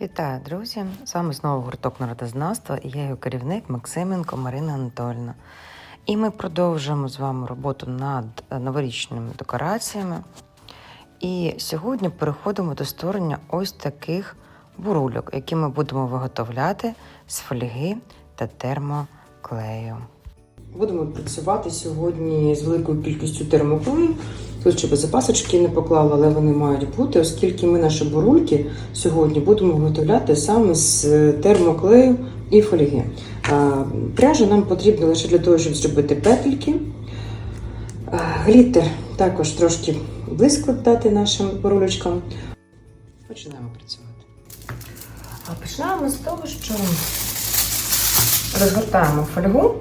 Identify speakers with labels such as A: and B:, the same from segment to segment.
A: Вітаю, друзі! З вами знову гурток народознавства і я його керівник Максименко Марина Анатольовна. І ми продовжуємо з вами роботу над новорічними декораціями. І сьогодні переходимо до створення ось таких бурульок, які ми будемо виготовляти з фольги та термоклею. Будемо працювати сьогодні з великою кількістю термоклею. Тут ще би запасочки не поклала, але вони мають бути, оскільки ми наші бурульки сьогодні будемо виготовляти саме з термоклею і фольги. Пряжа нам потрібна лише для того, щоб зробити петельки. А, Глітер також трошки близько дати нашим бурулечкам. Починаємо працювати. Починаємо з того, що розгортаємо фольгу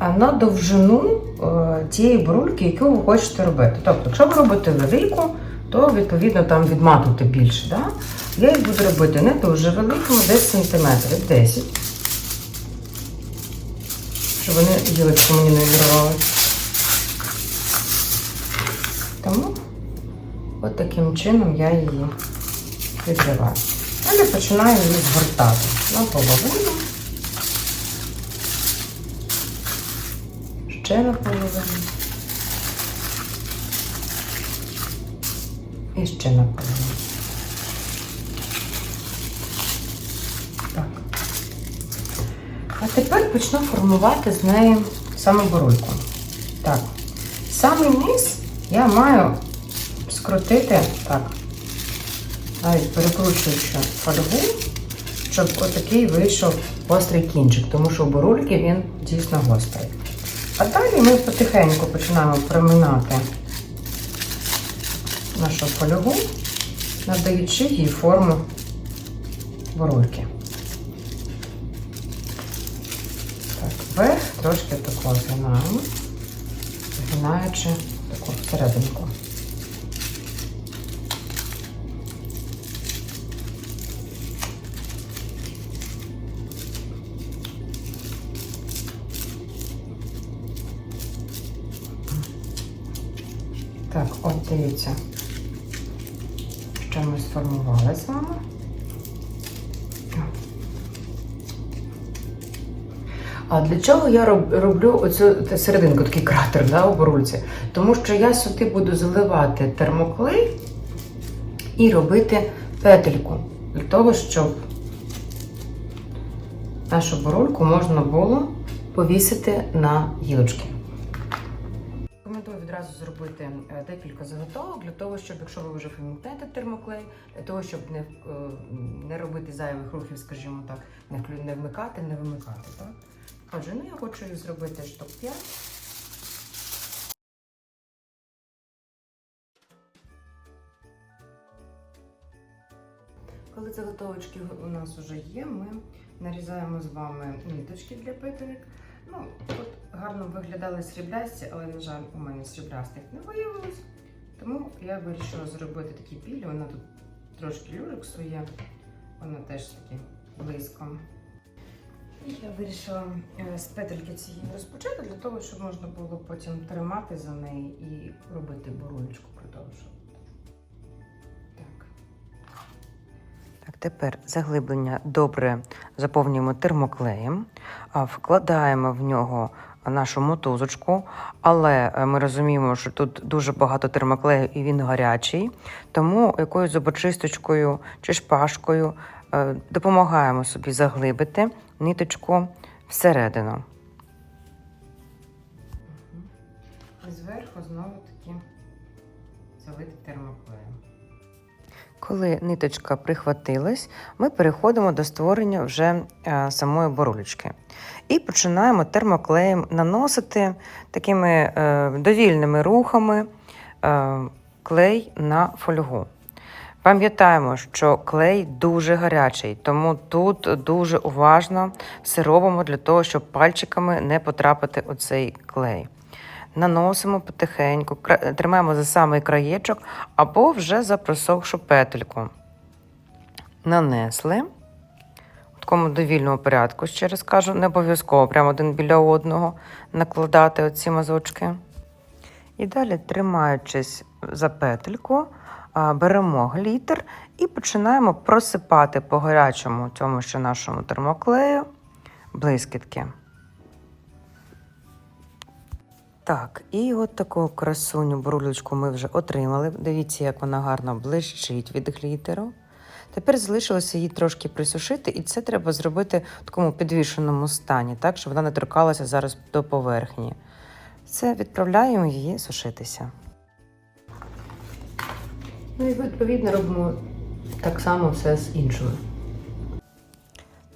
A: на довжину е, тієї бурульки, яку ви хочете робити. Тобто, якщо ви робите велику, то відповідно там відматувати більше. Да? Я їх буду робити не дуже великими, десь сантиметрів 10. Щоб вони гілочку мені не вирвали. Тому от таким чином я її відриваю. Далі починаю її згортати на половину. Ще наполовину. І ще наполовину. Так. А тепер почну формувати з неї саме бурульку. Так. Самий низ я маю скрутити так, навіть перекручуючи фольгу, щоб отакий вийшов гострий кінчик, тому що у бурульки він дійсно гострий. А далі ми потихеньку починаємо проминати нашу фольгу, надаючи їй форму бурульки. Так, вверх трошки тако згинаємо, згинаючи таку всерединку. Так, от дивіться, що ми сформували з вами. А для чого я роблю оцю серединку, такий кратер да, у бурульці? Тому що я сюди буду заливати термоклей і робити петельку для того, щоб нашу бурульку можна було повісити на гілочки. Зробити е, декілька заготовок для того, щоб якщо ви вже вмикнете термоклей, для того, щоб не, е, не робити зайвих рухів, скажімо так, не, не вмикати, не вимикати. Так? Отже, ну я хочу зробити штук 5. Коли заготовочки у нас вже є, ми нарізаємо з вами ниточки для петелек. Ну, тут гарно виглядали сріблясті, але, на жаль, у мене сріблястих не виявилось. Тому я вирішила зробити такі пілі. Вона тут трошки люрексу є, вона теж таки близько. І я вирішила е, з петельки цієї розпочати для того, щоб можна було потім тримати за неї і робити бурульочку тепер заглиблення добре заповнюємо термоклеєм, вкладаємо в нього нашу мотузочку, але е, ми розуміємо, що тут дуже багато термоклею і він гарячий, тому якоюсь зубочисточкою чи шпажкою е, допомагаємо собі заглибити ниточку всередину. І зверху знову таки залити термоклеєм. Коли ниточка прихватилась, ми переходимо до створення вже е, самої борулечки. І починаємо термоклеєм наносити такими е, довільними рухами е, клей на фольгу. Пам'ятаємо, що клей дуже гарячий, тому тут дуже уважно все робимо для того, щоб пальчиками не потрапити у цей клей. Наносимо потихеньку, тримаємо за самий краєчок або вже за просохшу петельку. Нанесли в такому довільному порядку, ще раз кажу, не обов'язково прямо один біля одного накладати оці мазочки. І далі, тримаючись за петельку,
B: беремо глітер і починаємо просипати по гарячому цьому ще нашому термоклею блискітки. Так, і от таку красуню брулючку ми вже отримали. Дивіться, як вона гарно блищить від глітеру. Тепер залишилося її трошки присушити, і це треба зробити в такому підвішеному стані, так, щоб вона не торкалася зараз до поверхні. Це відправляємо її сушитися.
A: Ну і відповідно робимо так само все з іншими.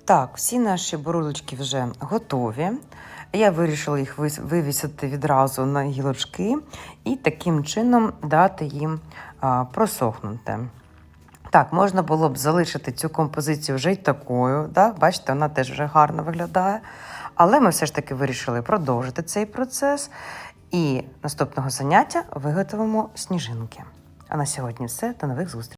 B: Так, всі наші брулечки вже готові. Я вирішила їх вивісити відразу на гілочки і таким чином дати їм просохнути. Так, можна було б залишити цю композицію вже й такою. Да? Бачите, вона теж вже гарно виглядає. Але ми все ж таки вирішили продовжити цей процес. І наступного заняття виготовимо сніжинки. А на сьогодні все. До нових зустрічей.